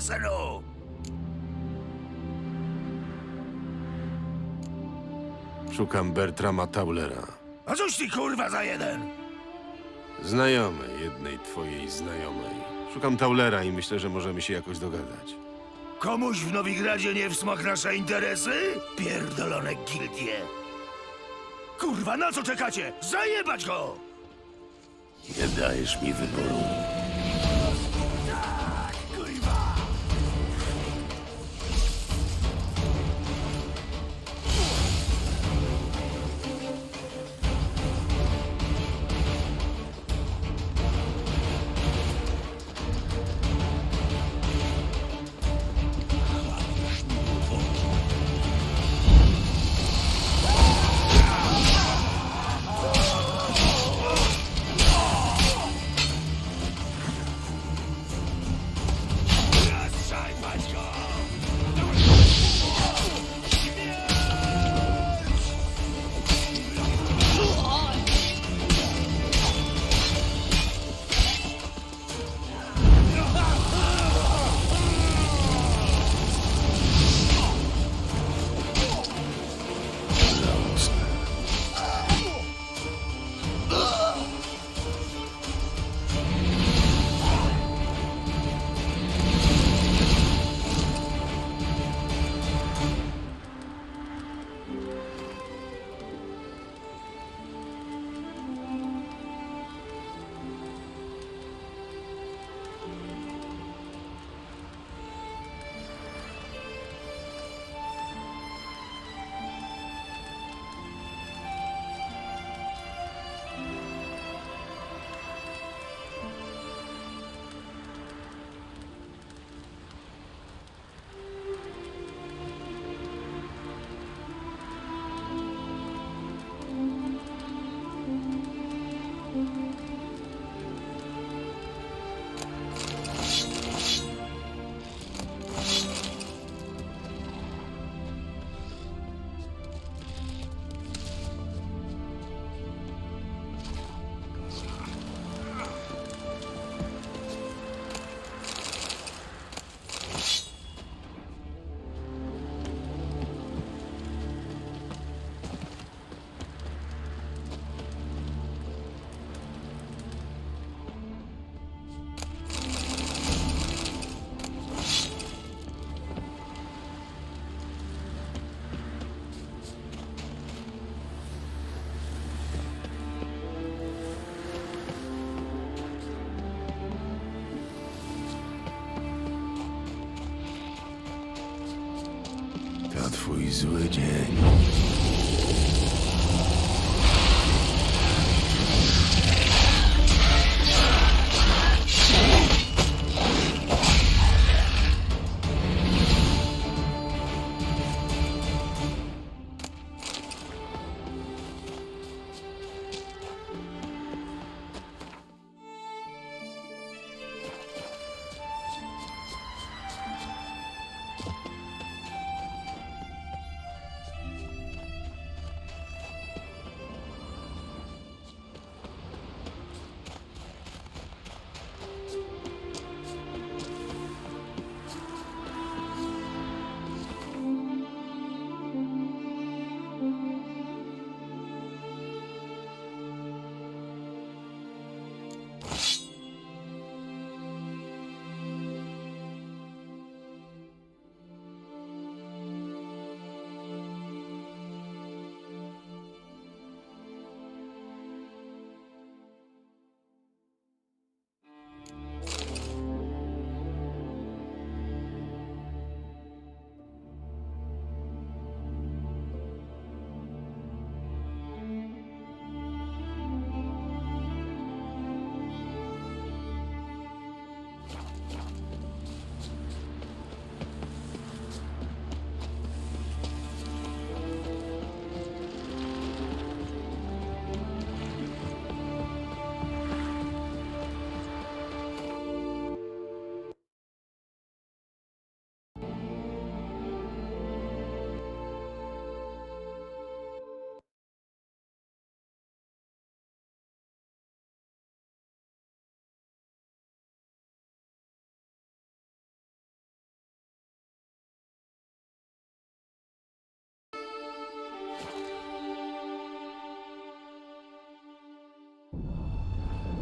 synu! Szukam Bertrama Taulera. A cóż ty kurwa za jeden? Znajomy jednej twojej znajomej. Szukam Taulera i myślę, że możemy się jakoś dogadać. Komuś w Nowigradzie nie w smak nasze interesy? Pierdolone gildie! Kurwa, na co czekacie? Zajebać go! Nie dajesz mi wyboru. Twój zły dzień.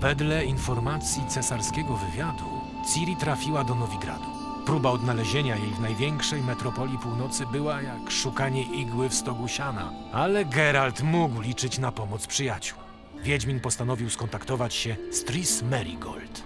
Wedle informacji cesarskiego wywiadu, Ciri trafiła do Nowigradu. Próba odnalezienia jej w największej metropolii północy była jak szukanie igły w stogu siana, ale Geralt mógł liczyć na pomoc przyjaciół. Wiedźmin postanowił skontaktować się z Tris Merigold.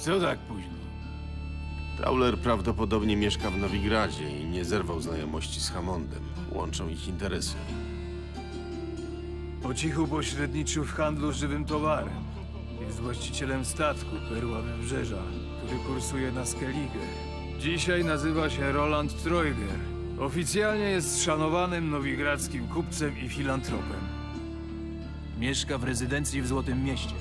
Co tak późno? Tauler prawdopodobnie mieszka w Nowigradzie i nie zerwał znajomości z Hammondem. Łączą ich interesy. Po cichu pośredniczył w handlu żywym towarem. Jest właścicielem statku Perła Wybrzeża, który kursuje na Skellige. Dzisiaj nazywa się Roland Treuger. Oficjalnie jest szanowanym nowigradzkim kupcem i filantropem. Mieszka w rezydencji w Złotym Mieście.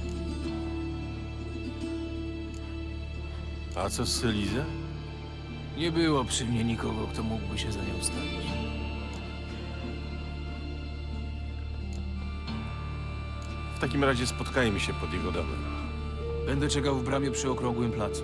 A co z Selizę? Nie było przy mnie nikogo, kto mógłby się za nią stawić. W takim razie spotkajmy się pod jego domem. Będę czekał w bramie przy okrągłym placu.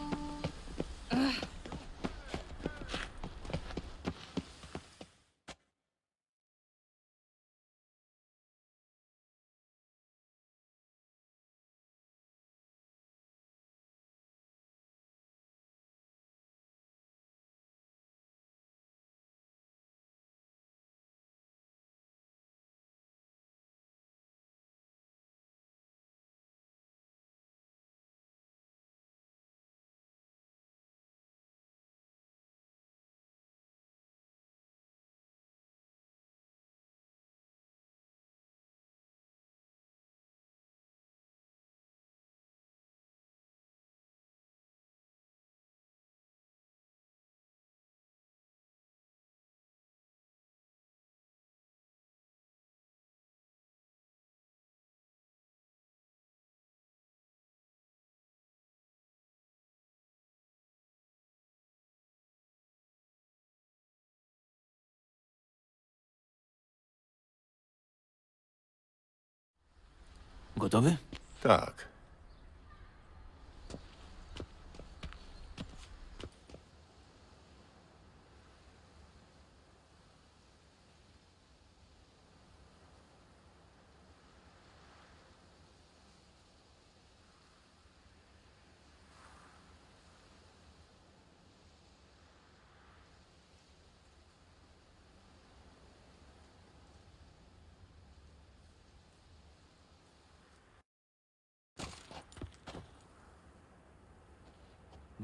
Gotowy? Tak.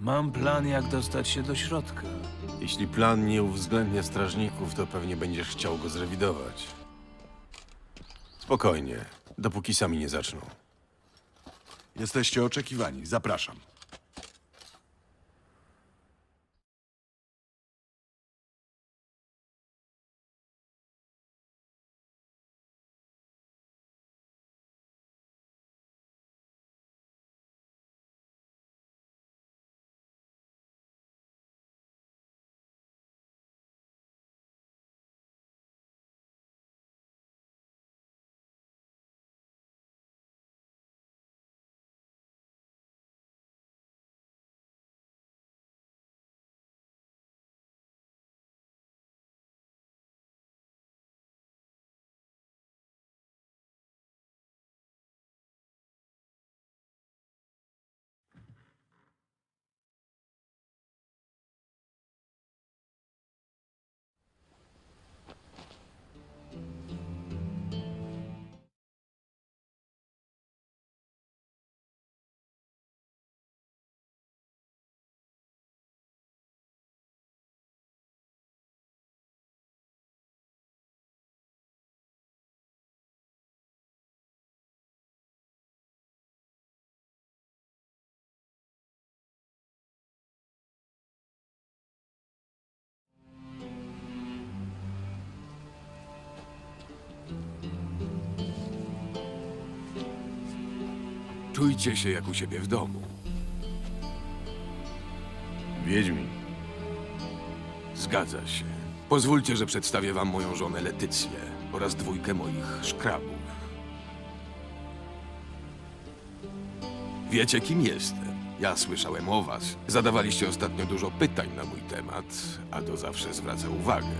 Mam plan, jak dostać się do środka. Jeśli plan nie uwzględnia strażników, to pewnie będziesz chciał go zrewidować. Spokojnie, dopóki sami nie zaczną. Jesteście oczekiwani. Zapraszam. Czujcie się jak u siebie w domu. Wiedźmin. Zgadza się. Pozwólcie, że przedstawię wam moją żonę Letycję oraz dwójkę moich szkrabów. Wiecie, kim jestem. Ja słyszałem o was. Zadawaliście ostatnio dużo pytań na mój temat, a to zawsze zwraca uwagę.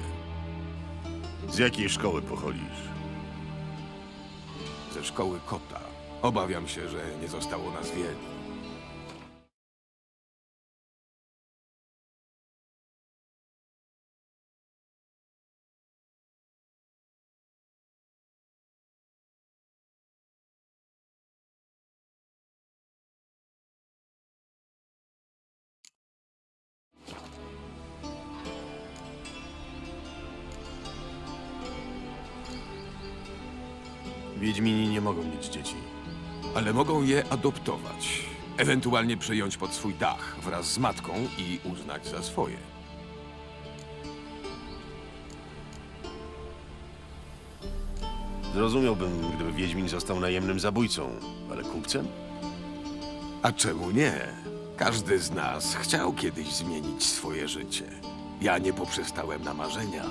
Z jakiej szkoły pochodzisz? Ze szkoły kota. Obawiam się, że nie zostało nas wielu. Wiedźmini nie mogą mieć dzieci. Ale mogą je adoptować, ewentualnie przyjąć pod swój dach wraz z matką i uznać za swoje. Zrozumiałbym, gdyby Wiedźmin został najemnym zabójcą, ale kupcem? A czemu nie? Każdy z nas chciał kiedyś zmienić swoje życie. Ja nie poprzestałem na marzeniach.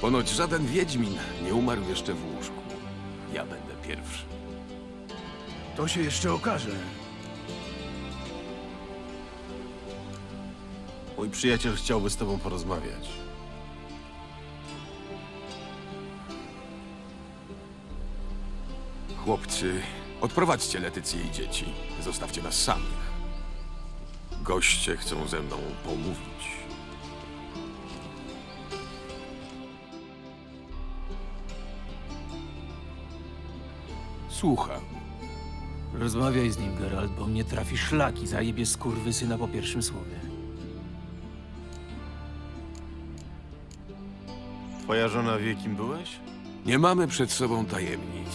Ponoć żaden wiedźmin nie umarł jeszcze w łóżku. Ja będę pierwszy. To się jeszcze okaże. Mój przyjaciel chciałby z tobą porozmawiać. Chłopcy, odprowadźcie Letycję i dzieci. Zostawcie nas samych. Goście chcą ze mną pomówić. Słucham. Rozmawiaj z nim, Geralt, bo mnie trafi szlaki, zajebie skurwysyna po pierwszym słowie. Twoja żona wie, kim byłeś? Nie mamy przed sobą tajemnic.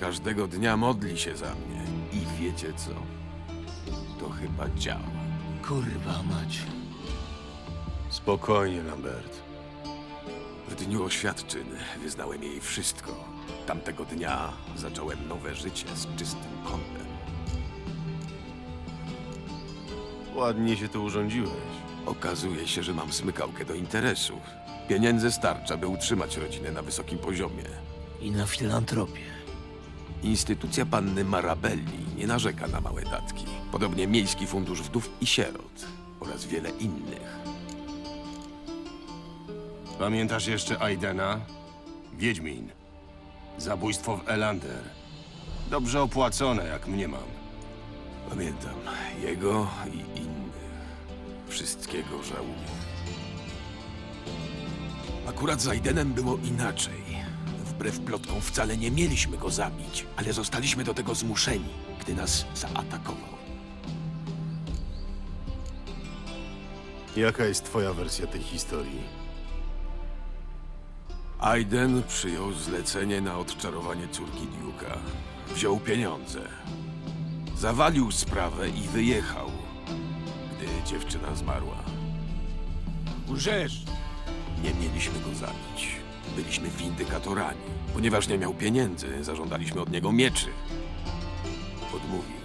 Każdego dnia modli się za mnie. I wiecie co? To chyba działa. Kurwa mać. Spokojnie, Lambert. W dniu oświadczyn wyznałem jej wszystko. Tamtego dnia zacząłem nowe życie z czystym kątem. Ładnie się tu urządziłeś. Okazuje się, że mam smykałkę do interesów. Pieniędzy starcza, by utrzymać rodzinę na wysokim poziomie. I na filantropię. Instytucja panny Marabelli nie narzeka na małe datki. Podobnie Miejski Fundusz Wdów i Sierot oraz wiele innych. Pamiętasz jeszcze Aidena? Wiedźmin. Zabójstwo w Elander. Dobrze opłacone, jak mnie mam. Pamiętam jego i innych. Wszystkiego żałuję. Akurat z Aidenem było inaczej. Wbrew plotkom wcale nie mieliśmy go zabić, ale zostaliśmy do tego zmuszeni, gdy nas zaatakował. Jaka jest twoja wersja tej historii? Aiden przyjął zlecenie na odczarowanie córki Duke'a. Wziął pieniądze. Zawalił sprawę i wyjechał, gdy dziewczyna zmarła. Łżesz! Nie mieliśmy go zabić. Byliśmy windykatorami. Ponieważ nie miał pieniędzy, zażądaliśmy od niego mieczy. Odmówił.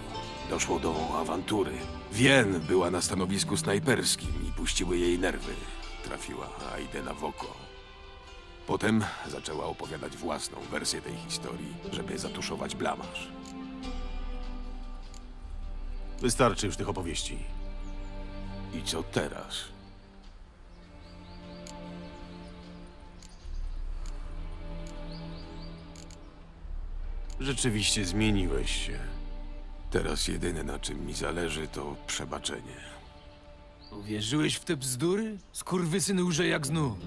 Doszło do awantury. Wien była na stanowisku snajperskim i puściły jej nerwy. Trafiła Aidena w oko. Potem zaczęła opowiadać własną wersję tej historii, żeby zatuszować blamaż. Wystarczy już tych opowieści. I co teraz? Rzeczywiście zmieniłeś się. Teraz jedyne na czym mi zależy to przebaczenie. Uwierzyłeś w te bzdury? Skurwysyn łże jak znów.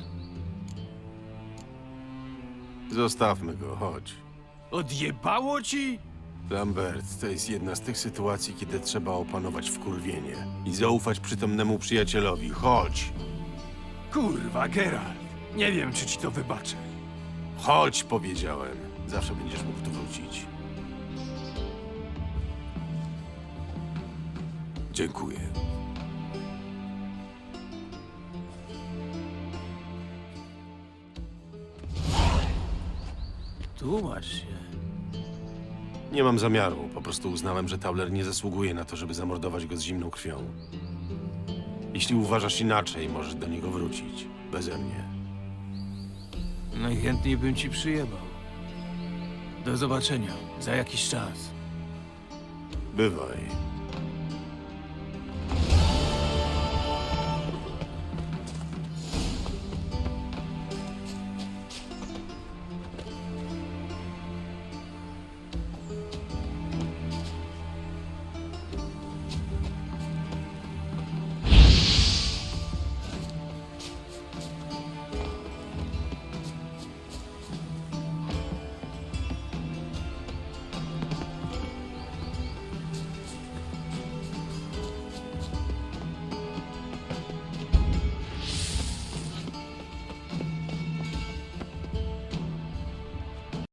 Zostawmy go, chodź. Odjebało ci? Lambert, to jest jedna z tych sytuacji, kiedy trzeba opanować wkurwienie i zaufać przytomnemu przyjacielowi. Chodź! Kurwa, Geralt. Nie wiem, czy ci to wybaczę. Chodź, powiedziałem. Zawsze będziesz mógł tu wrócić. Dziękuję. Tłumacz się. Nie mam zamiaru. Po prostu uznałem, że Tauler nie zasługuje na to, żeby zamordować go z zimną krwią. Jeśli uważasz inaczej, możesz do niego wrócić. Beze mnie. Najchętniej bym ci przyjebał. Do zobaczenia. Za jakiś czas. Bywaj.